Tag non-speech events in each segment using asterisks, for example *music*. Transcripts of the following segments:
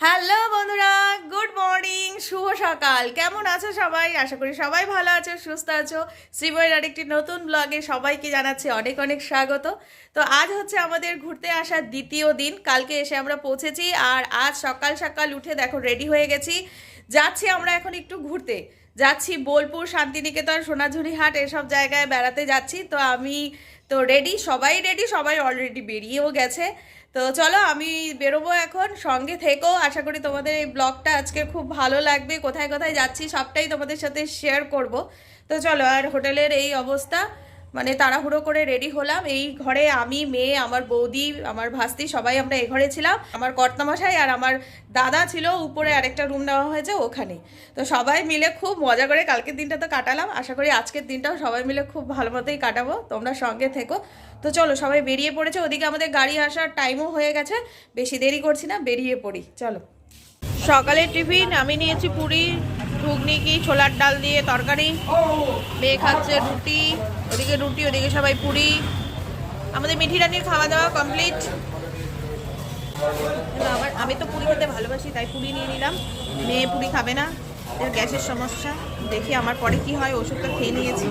Hello বন্ধুরা, good morning, শুভ সকাল। কেমন আছো সবাই? আশা করি সবাই ভালো আছো, সুস্থ আছো। শ্রীবইয়ের আরেকটি নতুন ব্লগে সবাইকে জানাচ্ছি অনেক অনেক স্বাগত। তো আজ হচ্ছে আমাদের ঘুরতে আসার দ্বিতীয় দিন। কালকে এসে আমরা পৌঁছেছি আর আজ সকাল সকাল উঠে দেখো রেডি হয়ে গেছি। যাচ্ছি আমরা এখন একটু ঘুরতে। যাচ্ছি বোলপুর, শান্তিনিকেতন, সোনাঝুরি হাট, এসব জায়গায় বেড়াতে যাচ্ছি। তো আমি তো রেডি সবাই রেডি সবাই অলরেডি বেরিয়েও গেছে। তো চলো আমি বেরোবো এখন, সঙ্গে থেকেও আশা করি তোমাদের এই ব্লগটা আজকে খুব ভালো লাগবে। কোথায় কোথায় যাচ্ছি সবটাই তোমাদের সাথে শেয়ার করব। তো চলো আর হোটেলের এই অবস্থা। মানে তাড়াহুড়ো করে রেডি হলাম। এই ঘরে আমি, মেয়ে, আমার বৌদি, আমার ভাস্তি, সবাই আমরা এই ঘরে ছিলাম। আমার কর্তামশাই আর আমার দাদা ছিল, উপরে আরেকটা রুম নেওয়া হয়েছে ওখানে। তো সবাই মিলে খুব মজা করে কালকের দিনটা তো কাটালাম। আশা করি আজকের দিনটাও সবাই মিলে খুব ভালো মতোই কাটাবো। তোমরা সঙ্গে থেকো। তো চলো, সবাই বেরিয়ে পড়েছে। ওদিকে আমাদের গাড়ি আসার টাইমও হয়ে গেছে। বেশি দেরি করছি না, বেরিয়ে পড়ি। চলো। সকালের টিফিন, আমি নিয়েছি পুরি, ঘুগনি কি ছোলার ডাল দিয়ে তরকারি। মেয়ে খাচ্ছে রুটি, ওদিকে রুটি, ওদিকে সবাই পুরি। আমাদের মিঠি রানির খাওয়া দাওয়া কমপ্লিট আমার আমি তো পুরি খেতে ভালোবাসি, তাই পুরি নিয়ে নিলাম। মেয়ে পুরি খাবে না, এর গ্যাসের সমস্যা। দেখি আমার পরে কি হয়, ওষুধটা খেয়ে নিয়েছি।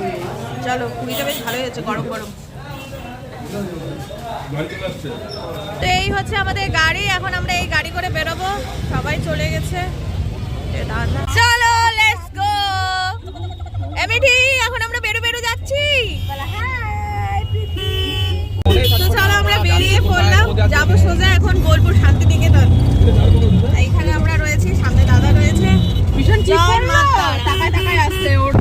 চলো, পুরিটা বেশ ভালোই হয়েছে, গরম গরম। তো এই হচ্ছে আমাদের গাড়ি এখন আমরা এই গাড়ি করে বেরোবো। সবাই চলে গেছে। চলো লেটস গো এমিঠি এখন আমরা বেরো বেরো যাচ্ছি। তো চলো আমরা বেরিয়ে পড়লাম। যাব সোজা এখন বোলপুর শান্তিনিকেতন। এইখানে আমরা রয়েছি সামনে দাদা রয়েছে। ভীষণ টাকায় টাকায় আসছে ওর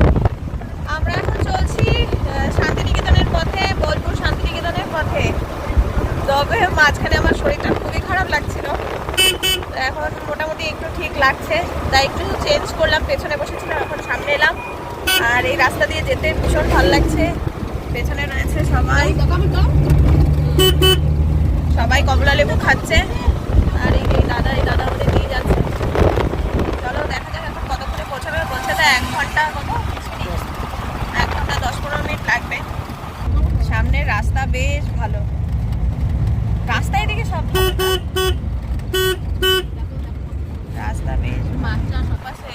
আমরা এখন চলছি আহ, শান্তিনিকেতনের পথে বোলপুর শান্তিনিকেতনের পথে। তবে মাঝখানে আমার শরীরটা খুবই খারাপ লাগছিল। এখন মোটামুটি একটু ঠিক লাগছে। তাই একটু চেঞ্জ করলাম, পেছনে বসেছিলাম, এখন সামনে এলাম। আর এই রাস্তা দিয়ে যেতে ভীষণ ভালো লাগছে। পেছনে রয়েছে সবাই। সবাই কমলা লেবু খাচ্ছে। আর এই দাদা এই দাদা আমাদের নিয়ে যাচ্ছে। চলো দেখা যাক এখন কতক্ষণে পৌঁছাবে। বলছে তো এক ঘণ্টা কত এক ঘণ্টা দশ পনেরো মিনিট লাগবে। বেশ ভালো। রাস্তায় এদিকে সব? রাস্তা বেশ পাশে।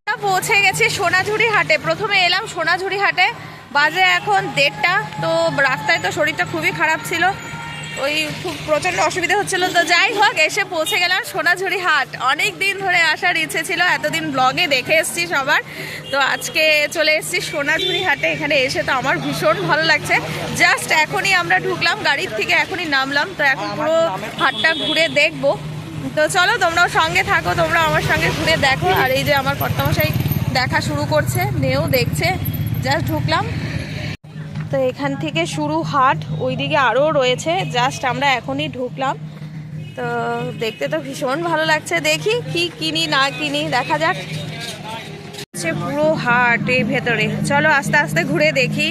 আমরা পৌঁছে গেছি সোনাঝুরি হাটে। প্রথমে এলাম সোনাঝুরি হাটে। বাজে এখন দেড়টা। তো রাস্তায় তো শরীরটা খুবই খারাপ ছিল। ওই খুব প্রচণ্ড অসুবিধা হচ্ছিল। তো যাই হোক, এসে পৌঁছে গেলাম সোনাঝুরি হাট। অনেক দিন ধরে আসার ইচ্ছে ছিল, এতদিন ব্লগে দেখে এসেছি সবার। তো আজকে চলে এসেছি সোনাঝুরি হাটে, এখানে এসে তো আমার ভীষণ ভালো লাগছে। জাস্ট এখনই আমরা ঢুকলাম, গাড়ির থেকে এখনই নামলাম। তো এখন পুরো হাটটা ঘুরে দেখব। তো চলো, তোমরাও সঙ্গে থাকো তোমরা আমার সঙ্গে ঘুরে দেখো। আর এই যে আমার কর্তামশাই দেখা শুরু করছে, মেয়েও দেখছে। জাস্ট ঢুকলাম। তো এখান থেকে শুরু হাট, ওইদিকে আরও রয়েছে জাস্ট আমরা এখনই ঢুকলাম। তো দেখতে তো ভীষণ ভালো লাগছে, দেখি কি কিনি না কিনি, দেখা যাক। হচ্ছে পুরো হাট এই ভেতরে। চলো আস্তে আস্তে ঘুরে দেখি।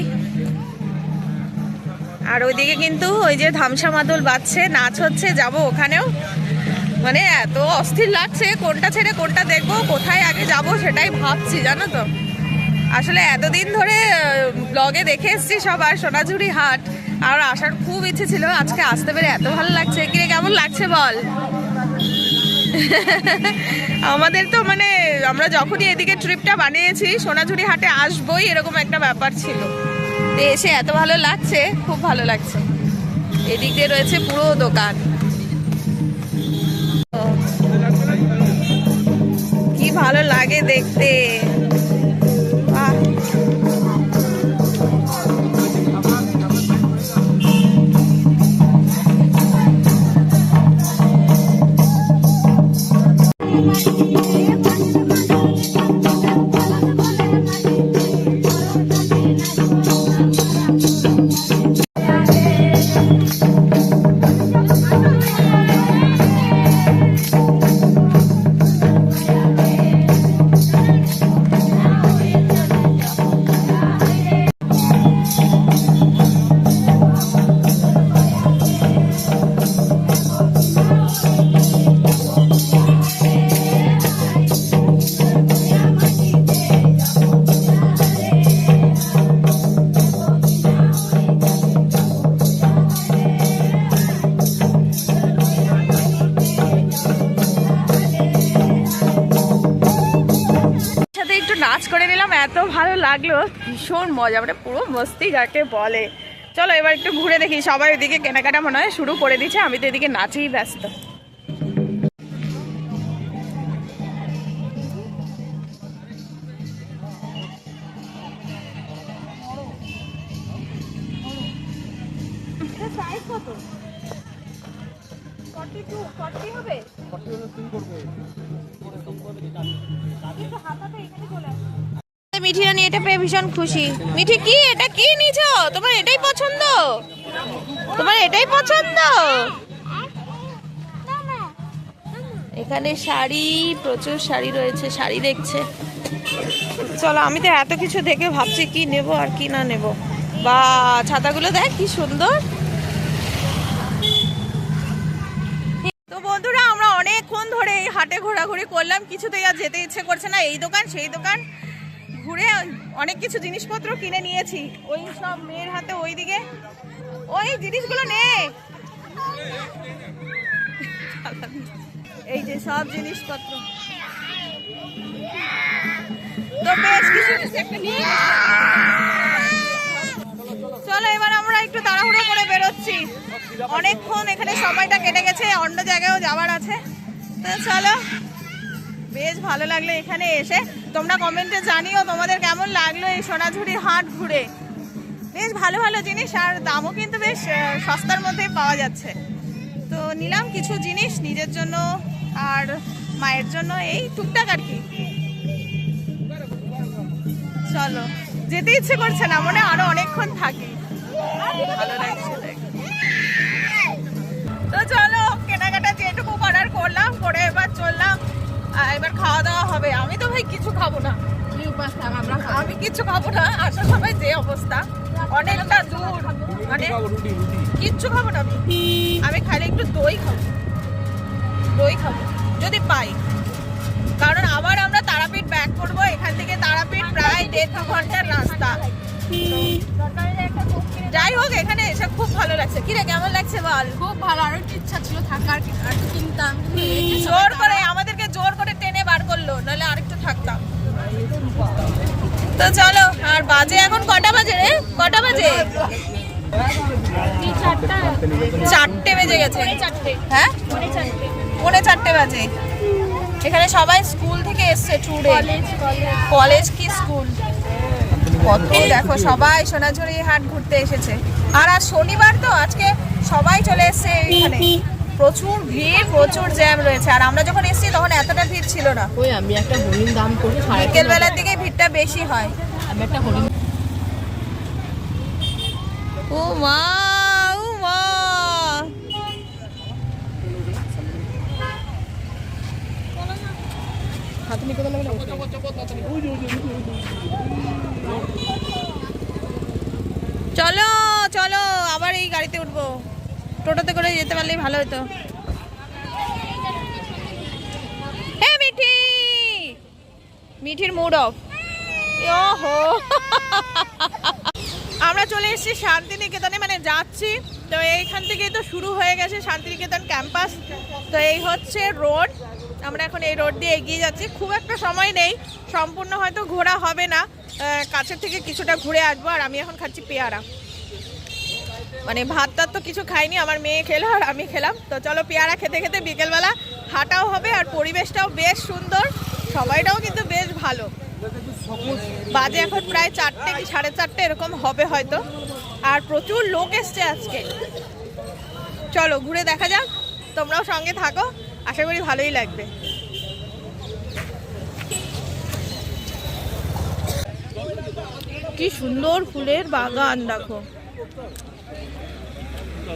আর ওইদিকে কিন্তু ওই যে ধামসা মাদল বাজছে, নাচ হচ্ছে, যাব ওখানেও। মানে এত অস্থির লাগছে, কোনটা ছেড়ে কোনটা দেখব, কোথায় আগে যাব সেটাই ভাবছি, জানো তো? আসলে এতদিন ধরে ব্লগে দেখে এসছি সবার সোনাঝুরি হাট, আর আসার খুব ইচ্ছে ছিল, আজকে আসতে পেরে এত ভালো লাগছে। কিরে, কেমন লাগছে বল? *laughs* আমাদের তো মানে আমরা যখনই এদিকে ট্রিপটা বানিয়েছি, সোনাঝুরি হাটে আসবোই এরকম একটা ব্যাপার ছিল। তো এসে এত ভালো লাগছে, খুব ভালো লাগছে। এদিক দিয়ে রয়েছে পুরো দোকান। ভালো লাগে দেখতে। নিলাম এত ভালো লাগল। ভীষণ মজা মানে পুরো মস্তি যাকে বলে। চলো এবার একটু ঘুরে দেখি, সবাই ওইদিকে কেনাকাটা মনে হয় শুরু করে দিচ্ছে, আমি তো এদিকে নাচেই ব্যস্ত। মিঠিরা নিয়ে এটা পেয়ে ভীষণ খুশি। মিঠি, কি? এটা কি নিছো তোমার এটাই পছন্দ? তোমার এটাই পছন্দ? এখানে শাড়ি, প্রচুর শাড়ি রয়েছে, শাড়ি দেখছে। চলো, আমি তো এত কিছু দেখে ভাবছি কি নেব আর কি না নেব। বা, ছাতাগুলো দেখ কি সুন্দর। তো বন্ধুরা, আমরা অনেকক্ষণ ধরে এই হাটে ঘোরাঘুরি করলাম, কিছুতেই আর যেতে ইচ্ছে করছে না। এই দোকান, সেই দোকান। ঘুরে অনেক কিছু জিনিসপত্র কিনে নিয়েছি। ওই সব মেয়ের হাতে ওইদিকে। ওই জিনিসগুলো নে। এই যে সব জিনিসপত্র। তো চলো, এবার আমরা একটু তাড়াহুড়ো করে বেরোচ্ছি। অনেকক্ষণ এখানে সময়টা কেটে গেছে, অন্য জায়গায়ও যাওয়ার আছে। তো চলো বেশ ভালো লাগল এখানে এসে। তোমরা কমেন্টে জানিও তোমাদের কেমন লাগল এই সোনাঝুরি হাট ঘুরে। বেশ ভালো ভালো জিনিস আর দামও কিন্তু বেশ সস্তার মধ্যেই পাওয়া যাচ্ছে। তো নিলাম কিছু জিনিস নিজের জন্য আর মায়ের জন্য এই টুকটাক আর কি। চলো, যেতে ইচ্ছে করছে না, মনে আরও অনেকক্ষণ থাকি। তো চলো, কেনাকাটা যেটুকু করার করলাম, করে এবার চললাম। এবার খাওয়া দাওয়া হবে। আমি তো ভাই কিছু খাব না। আমি কিছু খাব না। আসার সময় যে অবস্থা। অনেকটা দূর। মানে কিচ্ছু খাব না আমি। আমি খালি একটু দই খাব। দই খাব। যদি পাই। কারণ আবার আমরা তারাপীঠ ব্যাক করব। এখান থেকে তারাপীঠ প্রায় দেড় দু ঘণ্টার রাস্তা। যাই হোক এখানে এসে খুব ভালো লাগছে। কি রে কেমন লাগছে বল? খুব ভালো। আরও একটু ইচ্ছা ছিল থাকার আর কিনতাম জোর করে জোর করে টেনে বার করল নাহলে আরেকটু থাকতাম। তো চলো আর বাজে এখন কটা বাজে রে? কটা বাজে? চারটে বেজে গেছে। হ্যাঁ? পৌনে চারটে বাজে। এখানে সবাই স্কুল থেকে এসছে ট্যুরে কলেজ কি স্কুল? কত দেখো সবাই সোনাঝুরি হাট ঘুরতে এসেছে। আর আজ শনিবার তো আজকে সবাই চলে এসেছে এখানে। প্রচুর ভিড় প্রচুর জ্যাম রয়েছে। আর আমরা যখন এসেছি তখন এতটা ভিড় ছিল না। ওই আমি একটা হরিণ দাম করি সাড়ে তিন বিকেল বেলার দিকে ভিড়টা বেশি হয়। আমি একটা হরিণ ও মা ও মা। হাতে চলো চলো আবার এই গাড়িতে উঠবো। টোটোতে করে যেতে পারলেই ভালো হতো। হে মিঠি! মিঠির মুড অফ ওহো! আমরা চলে এসেছি শান্তিনিকেতনে মানে যাচ্ছি। তো এইখান থেকেই তো শুরু হয়ে গেছে শান্তিনিকেতন ক্যাম্পাস। তো এই হচ্ছে রোড। আমরা এখন এই রোড দিয়ে এগিয়ে যাচ্ছি। খুব একটা সময় নেই। সম্পূর্ণ হয়তো ঘোরা হবে না। কাছের থেকে কিছুটা ঘুরে আসব। আর আমি এখন খাচ্ছি পেয়ারা। মানে ভাত টাত তো কিছু খাইনি, আমার মেয়ে খেলো আর আমি খেলাম। তো চলো পেয়ারা খেতে খেতে বিকেলবেলা হাঁটাও হবে আর পরিবেশটাও বেশ সুন্দর সবাইটাও কিন্তু বেশ ভালো। বাজে এখন প্রায় চারটে কি সাড়ে চারটে, এরকম হবে হয়তো। আর প্রচুর লোক এসছে আজকে। চলো ঘুরে দেখা যাক, তোমরাও সঙ্গে থাকো, আশা করি ভালোই লাগবে। কি সুন্দর ফুলের বাগান, দেখো। কি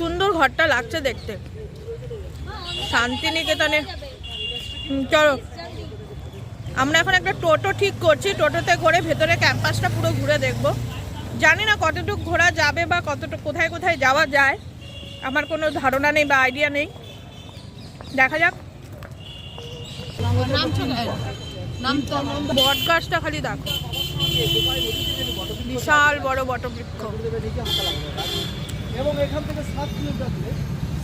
সুন্দর ঘরটা লাগছে দেখতে। শান্তিনিকেতনে। চলো। আমরা এখন একটা টোটো ঠিক করছি টোটোতে করে ভেতরে ক্যাম্পাসটা পুরো ঘুরে দেখব। জানি না কতটুকু ঘোরা যাবে বা কতটুকু কোথায় কোথায় যাওয়া যায়। আমার কোনো ধারণা নেই বা আইডিয়া নেই। দেখা যাক। নাম চলে নাম তো বট গাছটা খালি দেখো। বিশাল বড় বটবৃক্ষ। এবং এখান থেকে সাত কিলোমিটার দূরে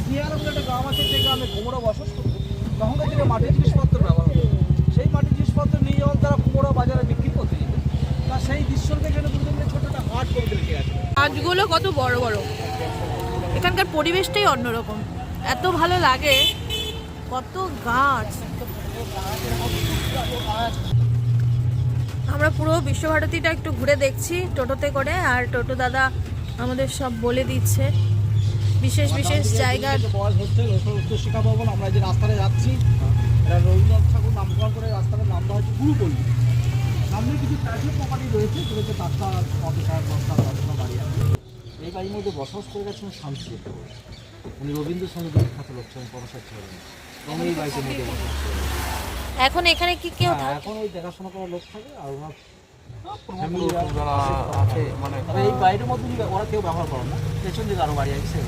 সিয়ারা একটা গ্রাম আছে যে গ্রামে কুমড়ো বসবাস করতো তখনকার দিনে মাটির জিনিসপত্র ব্যবহার হতো। সেই মাটির জিনিসপত্র নিয়ে যখন তারা কুমড়ো বাজারে বিক্রি করতে যেত তা সেই দৃশ্যটা এখানে দুজনে ছোট একটা হাট করে রেখে আছে। গাছগুলো কত বড় বড়। এখানকার পরিবেশটাই অন্যরকম। এত ভালো লাগে কত গাছ। আমরা পুরো বিশ্বভারতীটা একটু ঘুরে দেখছি টোটোতে করে আর টোটো দাদা আমাদের সব বলে দিচ্ছে। বিশেষ বিশেষ ভবন আমরা যে রাস্তাটা যাচ্ছি এটা রবীন্দ্রনাথ ঠাকুর নামকরণ করে রাস্তাটার নাম দেওয়া হয়েছে গুরুপল্লী। সামনে কিছু প্রাচীন প্রপার্টি রয়েছে যেগুলো হচ্ছে ডাক্তার অফিসার দশটা দশটা বাড়ি আছে। এই বাড়ির মধ্যে বসবাস করে গেছেন শান্তি উনি রবীন্দ্রসঙ্গীত বিখ্যাত লোক ছিলেন পরশার ছিলেন এবং এই বাড়িতে মধ্যে বসবাস করে এখন এখানে কি কেউ হ্যাঁ, এখন ওই দেখাশোনা করার লোক থাকে আর ওনার কেউ ব্যবহার না পেছন আছে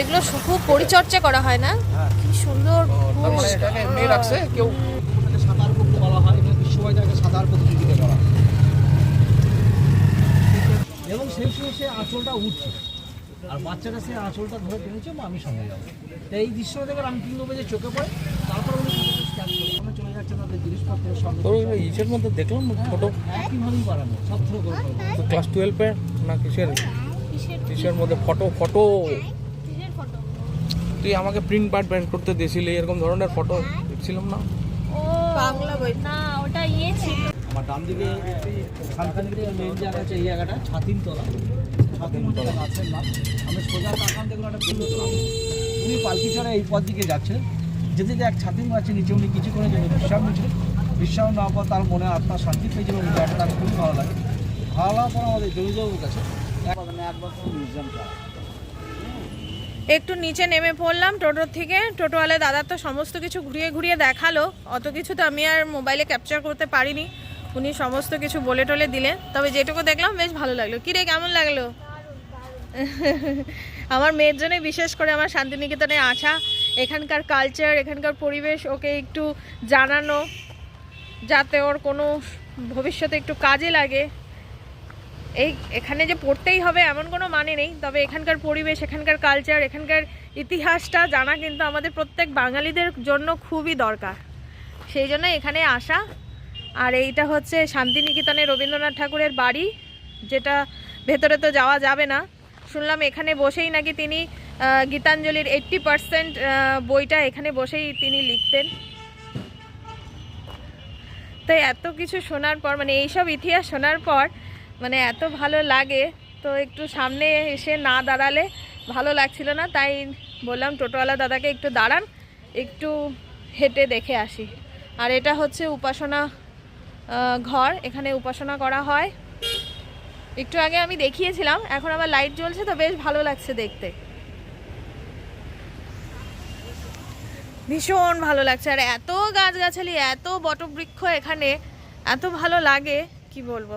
এগুলো খুব পরিচর্যা করা হয় না? কি সুন্দর কেউ সাঁতার বলা হয় সাঁতার এবং সেই সময় সে আঁচলটা উঠছে। আর বাচ্চাটা সে আঁচলটা ধরে টেনেছে আমি সঙ্গে যাব। এই দৃশ্যটা দেখে রামকিং যে চোখে পড়ে, তারপর যাচ্ছে তোর ওই ইসের মধ্যে দেখলাম ফটো। ক্লাস টুয়েলভে না কিসের? কিসের মধ্যে ফটো ফটো তুই আমাকে প্রিন্ট পার্ট ব্যান্ড করতে দিয়েছিলি এরকম ধরনের ফটো দেখছিলাম না? বাংলা বই। না ওটা ইয়ে ছিল। আমার ডান দিকে শান্তিনিকেতনের মেন জায়গা আছে এই জায়গাটা ছাতিনতলা ছাতিনতলা গাছের নাম আমি সোজা তাকান দেখলাম একটা তোলা পালকি চড়ে এই পথ দিকে যাচ্ছেন যেতে যে এক ছাতিন গাছের নিচে উনি কিছুক্ষণের জন্য বিশ্রাম নিচ্ছিলেন বিশ্রাম নেওয়ার পর তার মনে আত্মা শান্তি পেয়েছিল জায়গাটা তার খুবই ভালো লাগে। ভালো লাগার পর আমাদের জমিজবাবুর কাছে। একটু নিচে নেমে পড়লাম টোটোর থেকে। টোটোওয়ালা দাদা তো সমস্ত কিছু ঘুরিয়ে ঘুরিয়ে দেখাল। অত কিছু তো আমি আর মোবাইলে ক্যাপচার করতে পারিনি। উনি সমস্ত কিছু বলে টলে দিলেন। তবে যেটুকু দেখলাম বেশ ভালো লাগল। কী রে কেমন লাগল? আমার মেয়ের জন্য বিশেষ করে আমার শান্তিনিকেতনে আসা এখানকার কালচার এখানকার পরিবেশ, ওকে একটু জানানো, যাতে ওর কোনো ভবিষ্যতে একটু কাজে লাগে। এই, এখানে যে পড়তেই হবে এমন কোনো মানে নেই, তবে এখানকার পরিবেশ, এখানকার কালচার এখানকার ইতিহাসটা জানা কিন্তু আমাদের প্রত্যেক বাঙালিদের জন্য খুবই দরকার। সেই জন্য এখানে আসা। আর এইটা হচ্ছে শান্তিনিকেতনে রবীন্দ্রনাথ ঠাকুরের বাড়ি, যেটা ভেতরে তো যাওয়া যাবে না। শুনলাম এখানে বসেই নাকি তিনি গীতাঞ্জলির এইট্টি পারসেন্ট বইটা এখানে বসেই তিনি লিখতেন। তো এত কিছু শোনার পর মানে এইসব ইতিহাস শোনার পর মানে এত ভালো লাগে। তো একটু সামনে এসে না দাঁড়ালে ভালো লাগছিল না, তাই বললাম, টোটোওয়ালা দাদাকে একটু দাঁড়ান, একটু হেঁটে দেখে আসি। আর এটা হচ্ছে উপাসনা ঘর, এখানে উপাসনা করা হয়। একটু আগে আমি দেখিয়েছিলাম, এখন আবার লাইট জ্বলছে, তো বেশ ভালো লাগছে দেখতে। ভীষণ ভালো লাগছে। আর এত গাছগাছালি, এত বটবৃক্ষ এখানে, এত ভালো লাগে, কি বলব?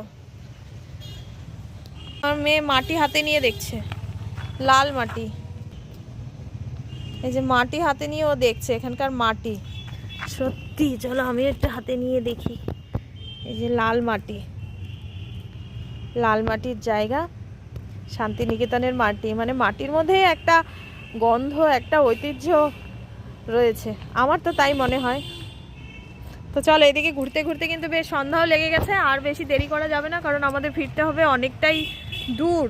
আমার মেয়ে মাটি হাতে নিয়ে দেখছে, লাল মাটি। এই যে মাটি হাতে নিয়ে ও দেখছে, এখানকার মাটি। সত্যি, চলো আমি একটা হাতে নিয়ে দেখি। এই যে লাল মাটি। লাল মাটির জায়গা, শান্তিনিকেতনের মাটি। মানে মাটির মধ্যে একটা গন্ধ, একটা ঐতিহ্য। রয়েছে। আমার তো তাই মনে হয়। তো চলো এদিকে ঘুরতে ঘুরতে কিন্তু বেশ সন্ধ্যাও লেগে গেছে। আর বেশি দেরি করা যাবে না, কারণ আমাদের ফিরতে হবে অনেকটাই দূর।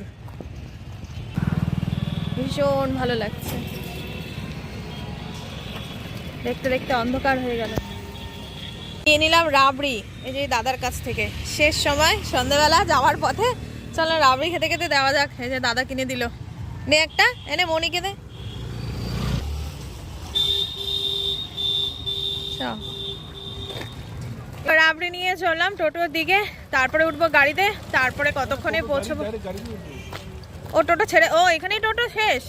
ভীষণ ভালো লাগছে। দেখতে দেখতে অন্ধকার হয়ে গেল। নিয়ে নিলাম রাবড়ি, এই যে দাদার কাছ থেকে। শেষ সময়, সন্ধ্যাবেলা যাওয়ার পথে। চলো রাবড়ি খেতে খেতে দেওয়া যাক। এই যে দাদা কিনে দিল। নে একটা, এনে মনিকে দে। চল। রাবড়ি নিয়ে চললাম টোটোর দিকে তারপরে উঠবো গাড়িতে তারপরে কতক্ষণে পৌঁছবো? ও টোটো ছেড়ে ও এখানেই টোটো শেষ?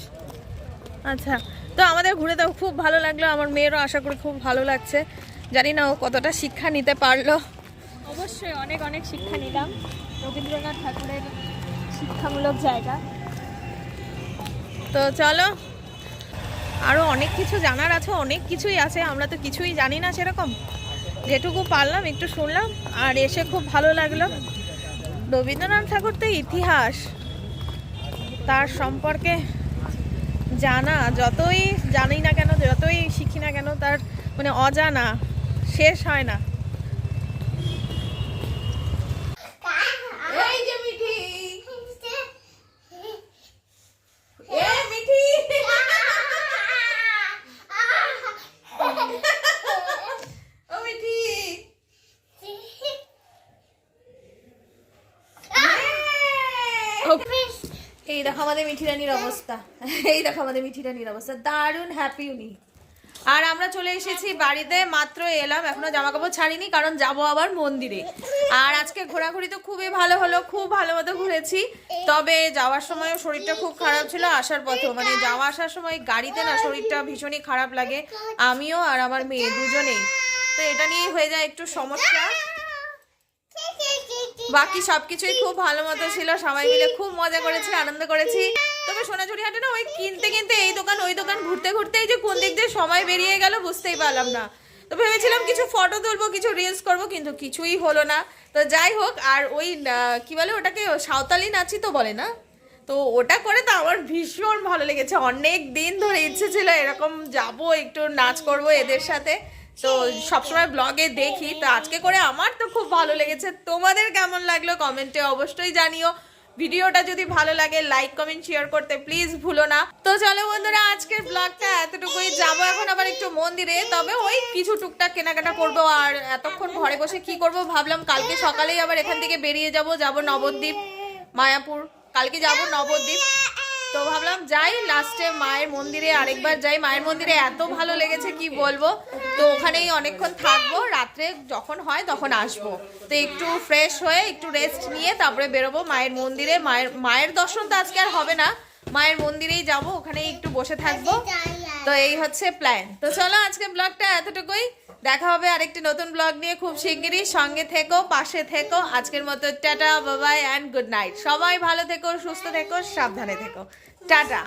আচ্ছা তো আমাদের ঘুরে তো খুব ভালো লাগল আমার মেয়েরও আশা করি খুব ভালো লাগছে। জানি না ও কতটা শিক্ষা নিতে পারল। অবশ্যই অনেক অনেক শিক্ষা নিলাম। রবীন্দ্রনাথ ঠাকুরের শিক্ষামূলক জায়গা। তো চলো আরও অনেক কিছু জানার আছে, অনেক কিছুই আছে, আমরা তো কিছুই জানি না সেরকম। যেটুকু পারলাম, একটু শুনলাম, আর এসে খুব ভালো লাগল। রবীন্দ্রনাথ ঠাকুর তো ইতিহাস। তার সম্পর্কে জানা, যতই জানি না কেন, যতই শিখি না কেন, তার মানে অজানা, শেষ হয় না এই যে মিঠি এ মিঠি ও মিঠি এই দেখো আমাদের মিঠি রানীর অবস্থা। এই দেখো আমাদের মিঠিটা রানীর অবস্থা। দারুণ হ্যাপি উনি। আর আমরা চলে এসেছি বাড়িতে, মাত্র এলাম, এখনও জামা কাপড় ছাড়িনি, কারণ যাব আবার মন্দিরে। আর আজকে ঘোরাঘুরি তো খুবই ভালো হলো, খুব ভালো মতো ঘুরেছি। তবে যাওয়ার সময়ও শরীরটা খুব খারাপ ছিল, আসার পথেও। মানে যাওয়া আসার সময় গাড়িতে না, শরীরটা ভীষণই খারাপ লাগে। আমিও আর আমার মেয়ে দুজনেই। তো এটা নিয়েই হয়ে যায় একটু সমস্যা। বাকি সবকিছুই খুব ভালো মতো ছিল, সবাই মিলে খুব মজা করেছি, আনন্দ করেছি। তবে সোনাঝুরি হাটে না ওই কিনতে কিনতে এই দোকান, ওই দোকান ঘুরতে ঘুরতে এই যে কোন দিক দিয়ে সময় বেরিয়ে গেল বুঝতেই পারলাম না। তো ভেবেছিলাম কিছু ফটো তুলবো, কিছু রিলস করব, কিন্তু কিছুই হলো না। তো যাই হোক, আর ওই কি বলে ওটাকে, সাঁওতালি নাচই তো বলে না? তো ওটা করে তো আমার ভীষণ ভালো লেগেছে। অনেক দিন ধরে ইচ্ছে ছিল এরকম যাব, একটু নাচ করব এদের সাথে। তো সবসময় ব্লগে দেখি। তো আজকে করে আমার তো খুব ভালো লেগেছে। তোমাদের কেমন লাগল? কমেন্টে অবশ্যই জানিও। ভিডিওটা যদি ভালো লাগে লাইক কমেন্ট শেয়ার করতে প্লিজ ভুলো না। তো চলো বন্ধুরা, আজকের ব্লগটা এতটুকুই। যাব এখন আবার একটু মন্দিরে, তবে ওই কিছু টুকটাক কেনাকাটা করব আর এতক্ষণ ঘরে বসে কি করব ভাবলাম কালকে সকালেই আবার এখান থেকে বেরিয়ে যাব যাব নবদ্বীপ, মায়াপুর। কালকে যাব নবদ্বীপ। তো ভাবলাম যাই লাস্টে মায়ের মন্দিরে আরেকবার যাই। মায়ের মন্দিরে এত ভালো লেগেছে, কি বলব? তো ওখানেই অনেকক্ষণ থাকব। রাত্রে যখন হয় তখন আসব। তো একটু ফ্রেশ হয়ে একটু রেস্ট নিয়ে তারপরে বেরোবো মায়ের মন্দিরে। মায়ের মায়ের দর্শন তো আজকে আর হবে না। মায়ের মন্দিরেই যাব, ওখানেই একটু বসে থাকব। তো এই হচ্ছে প্ল্যান তো চলো আজকে ব্লগটা এতটুকুই। দেখা হবে আরেকটি নতুন ব্লগ নিয়ে খুব শিগগিরই। সঙ্গে থেকো, পাশে থেকো। আজকের মতো টাটা বাবাই অ্যান্ড গুড নাইট সবাই ভালো থেকো, সুস্থ থেকো, সাবধানে থেকো। টাটা!